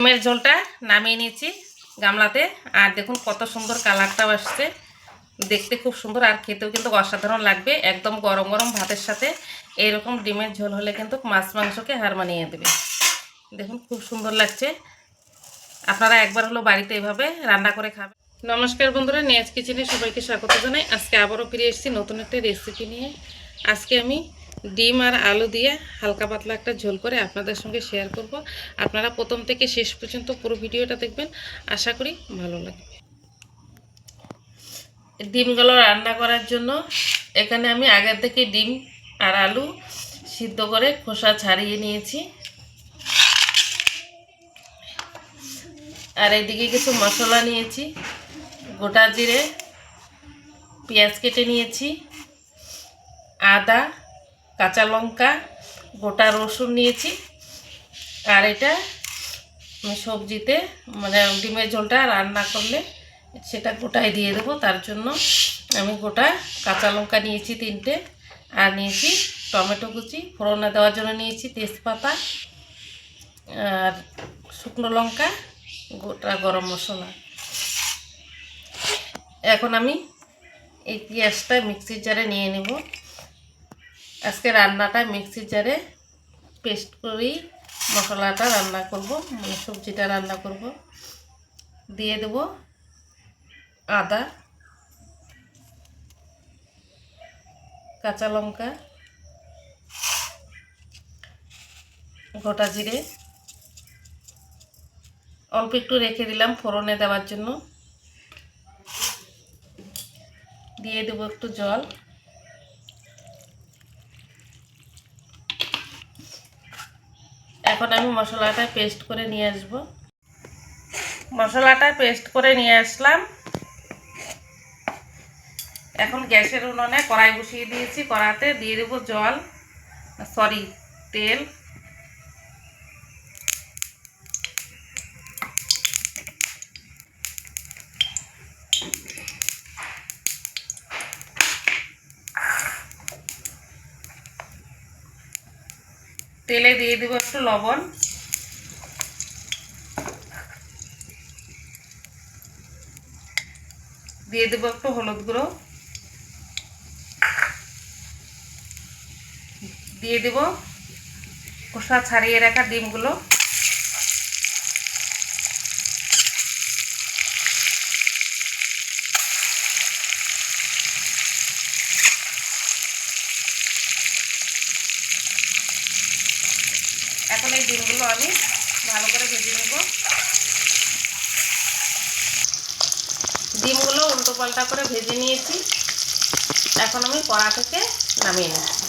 ডিমের ঝোলটা নামিয়ে নিয়েছি গামলাতে। আর দেখুন কত সুন্দর কালারটাও আসছে। দেখতে খুব সুন্দর আর খেতেও কিন্তু অসাধারণ লাগবে। একদম গরম গরম ভাতের সাথে এইরকম ডিমের ঝোল হলে কিন্তু মাছ মাংসকে হার মানিয়ে দেবে। দেখুন খুব সুন্দর লাগছে। আপনারা একবার হলো বাড়িতে এভাবে রান্না করে খাবেন। নমস্কার বন্ধুরা, নিয়াজ কিচেনে সবাইকে স্বাগত জানাই। আজকে আবারও ফিরে এসেছি নতুন একটা রেসিপি নিয়ে। আজকে আমি ডিম আর আলু দিয়ে হালকা পাতলা একটা ঝোল করে আপনাদের সঙ্গে শেয়ার করব। আপনারা প্রথম থেকে শেষ পর্যন্ত পুরো ভিডিওটা দেখবেন। আশা করি ভালো লাগবে। ডিমগুলো রান্না করার জন্য এখানে আমি আগের থেকে ডিম আর আলু সিদ্ধ করে খোসা ছাড়িয়ে নিয়েছি। আর এইদিকে কিছু মশলা নিয়েছি, গোটা জিরে, পেঁয়াজ কেটে নিয়েছি, আদা কাঁচা লঙ্কা, গোটা রসুন নিয়েছি। আর এটা সবজিতে মানে ডিমের ঝোলটা রান্না করলে সেটা গোটায় দিয়ে দেবো। তার জন্য আমি গোটা কাঁচা লঙ্কা নিয়েছি তিনটে, আর নিয়েছি টমেটো কুচি ফোড়নে দেওয়ার জন্য নিয়েছি তেজপাতা, আর শুকনো লঙ্কা, গোটা গরম মশলা। এখন আমি এই পেঁয়াজটা মিক্সির জারে নিয়ে নেব। আজকে রান্নাটা মিক্সির জারে পেস্ট করেই মশলাটা রান্না করব মানে সবজিটা রান্না করব। দিয়ে দেব আদা, কাঁচা লঙ্কা, গোটা জিরে। অল্প একটু রেখে দিলাম ফোড়নে দেওয়ার জন্য। দিয়ে দেবো একটু জল। এখন আমি মশলাটা পেস্ট করে নিয়ে আসব। মশলাটা পেস্ট করে নিয়ে আসলাম। এখন গ্যাসের উনুনে কড়াই বসিয়ে দিয়েছি, কড়াতে দিয়ে দেবো জল, সরি, তেল তেলে দিয়ে দেবো একটু লবণ। দিয়ে দেবো একটু হলুদ গুঁড়ো। দিয়ে দেবো। কোষা ছাড়িয়ে রাখা ডিমগুলো এখন এই ডিমগুলো আমি ভালো করে ভেজে নেব। ডিমগুলো উল্টো পাল্টা করে ভেজে নিয়েছি। এখন আমি কড়া থেকে নামিয়ে নিচ্ছি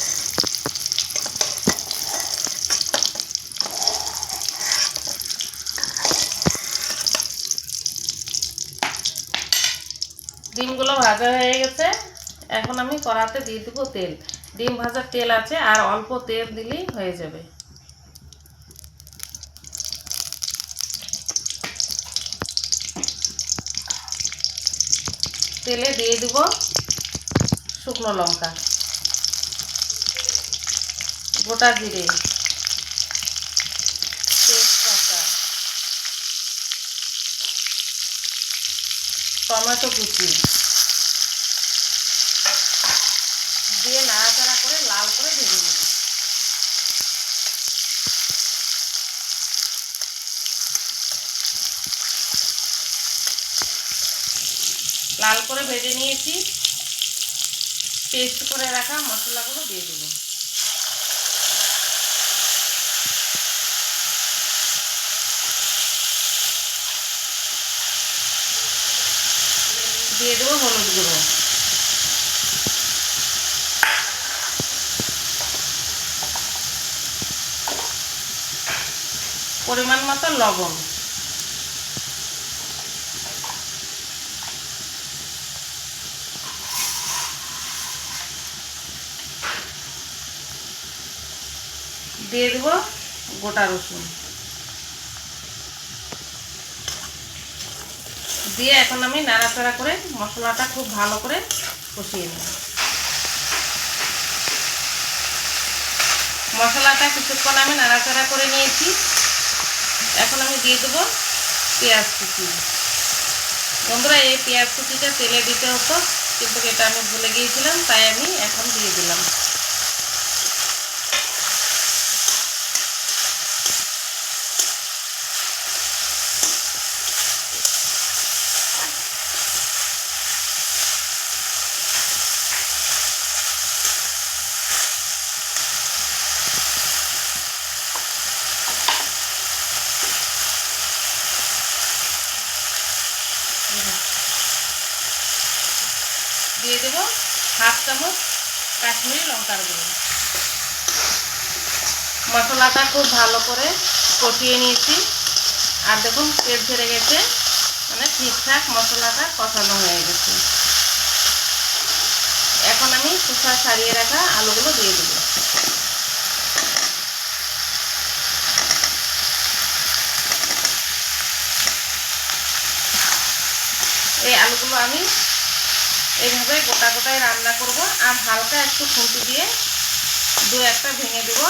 ডিমগুলো ভাজা হয়ে গেছে। এখন আমি কড়াতে দিয়ে দেবো তেল। ডিম ভাজার তেল আছে আর অল্প তেল দিলেই হয়ে যাবে। তেলে দিয়ে দিব শুকনো লঙ্কা। গোটা জিরে। তেজপাতা। টমেটো কুচি। দিয়ে নাড়াচাড়া করে লাল করে ভেজে লাল করে ভেজে নিয়েছি। পেস্ট করে রাখা মশলাগুলো দিয়ে দেবো। দিয়ে দেবো হলুদ গুঁড়ো। পরিমাণ মতো লবণ। দিয়ে দেব গোটা রসুন। দিয়ে এখন আমি নাড়াচাড়া করে মশলাটা খুব ভালো করে কষিয়ে নেব। মশলাটা কিছুক্ষণ আমি নাড়াচাড়া করে নিয়েছি। এখন আমি দিয়ে দেবো পেঁয়াজ কুচি। বন্ধুরা, এই পেঁয়াজ কুচিটা তেলে দিতে হতো, কিন্তু এটা আমি ভুলে গিয়েছিলাম, তাই আমি এখন দিয়ে দিলাম। দিয়ে দেব হাফ চামচ কাশ্মীরি লঙ্কার গুঁড়ো। মশলাটা খুব ভালো করে কষিয়ে নিয়েছি। আর দেখুন, তেল ছেড়ে গেছে। মানে ঠিকঠাক মশলাটা কষানো হয়ে গেছে। এখন আমি খোসা সারিয়ে রাখা আলুগুলো দিয়ে দেবো। এই আলুগুলো আমি এইভাবে গোটা গোটায় রান্না করব আর হালকা একটু খুঁটি দিয়ে দু একটা ভেঙে দেবো।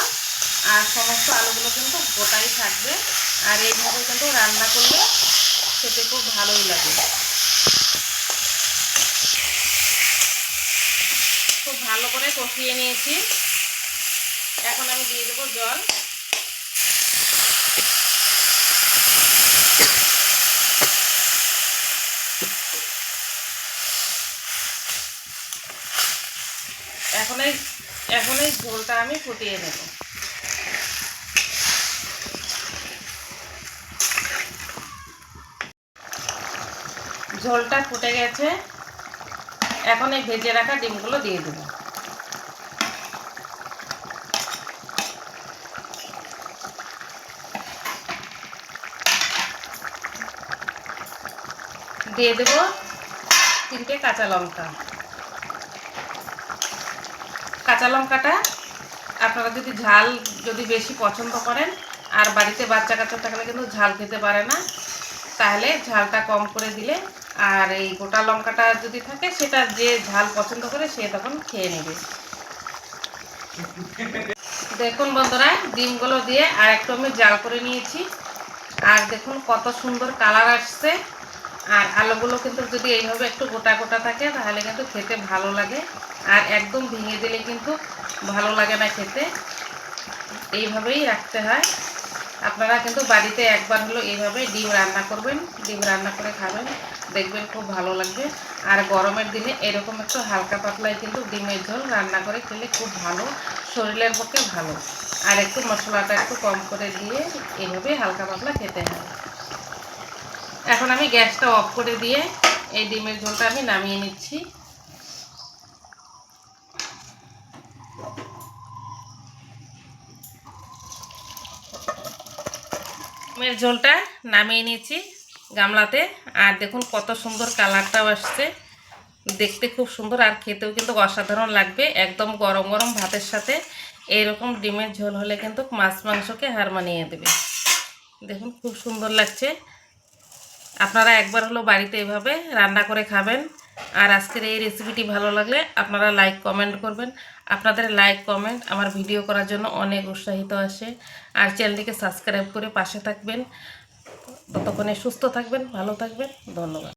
আর সমস্ত আলুগুলো কিন্তু গোটাই থাকবে। আর এইভাবে কিন্তু রান্না করলে খেতে খুব ভালোই লাগে। খুব ভালো করে কষিয়ে নিয়েছি। এখন আমি দিয়ে দেবো জল। এখন এই এখন এই ঝোলটা আমি ফুটিয়ে নেব। ঝোলটা ফুটে গেছে। এখন এই ভেজে রাখা ডিমগুলো দিয়ে দেবো। দিয়ে দেবো তিনটে কাঁচা লঙ্কা। কাঁচা লঙ্কাটা আপনারা যদি ঝাল যদি বেশি পছন্দ করেন, আর বাড়িতে বাচ্চা কাচ্চা থাকলে কিন্তু ঝাল খেতে পারে না, তাহলে ঝালটা কম করে দিলে, আর এই গোটা লঙ্কাটা যদি থাকে, সেটা যে ঝাল পছন্দ করে সে তখন খেয়ে নেবে। দেখুন বন্ধুরা, ডিমগুলো দিয়ে আর একটু আমি জাল করে নিয়েছি, আর দেখুন কত সুন্দর কালার আসছে। আর আলুগুলো কিন্তু যদি এইভাবে একটু গোটা গোটা থাকে, তাহলে কিন্তু খেতে ভালো লাগে। আর একদম ভেঙে দিলে কিন্তু ভালো লাগে না খেতে। এইভাবেই রাখতে হয়। আপনারা কিন্তু বাড়িতে একবার হলো এইভাবে ডিম রান্না করবেন, ডিম রান্না করে খাবেন, দেখবেন খুব ভালো লাগবে। আর গরমের দিনে এরকম একটু হালকা পাতলায় কিন্তু ডিমের ঝোল রান্না করে খেলে খুব ভালো, শরীরের পক্ষে ভালো। আর একটু মশলাটা একটু কম করে দিয়ে এইভাবে হালকা পাতলা খেতে হয়। এখন আমি গ্যাসটা অফ করে দিয়ে এই ডিমের ঝোলটা আমি নামিয়ে নিচ্ছি। ডিমের ঝোলটা নামিয়ে নিয়েছি গামলাতে। আর দেখুন কত সুন্দর কালারটাও আসছে। দেখতে খুব সুন্দর আর খেতেও কিন্তু অসাধারণ লাগবে। একদম গরম গরম ভাতের সাথে এইরকম ডিমের ঝোল হলে কিন্তু মাছ মাংসকে হার মানিয়ে দেবে। দেখুন খুব সুন্দর লাগছে। আপনারা একবার হলো বাড়িতে এভাবে রান্না করে খাবেন। আর আজকের এই রেসিপিটি ভালো লাগলে আপনারা লাইক কমেন্ট করবেন। আপনাদের লাইক কমেন্ট আমার ভিডিও করার জন্য অনেক উৎসাহিত আসে। আর চ্যানেলটিকে সাবস্ক্রাইব করে পাশে থাকবেন। ততক্ষণে সুস্থ থাকবেন, ভালো থাকবেন। ধন্যবাদ।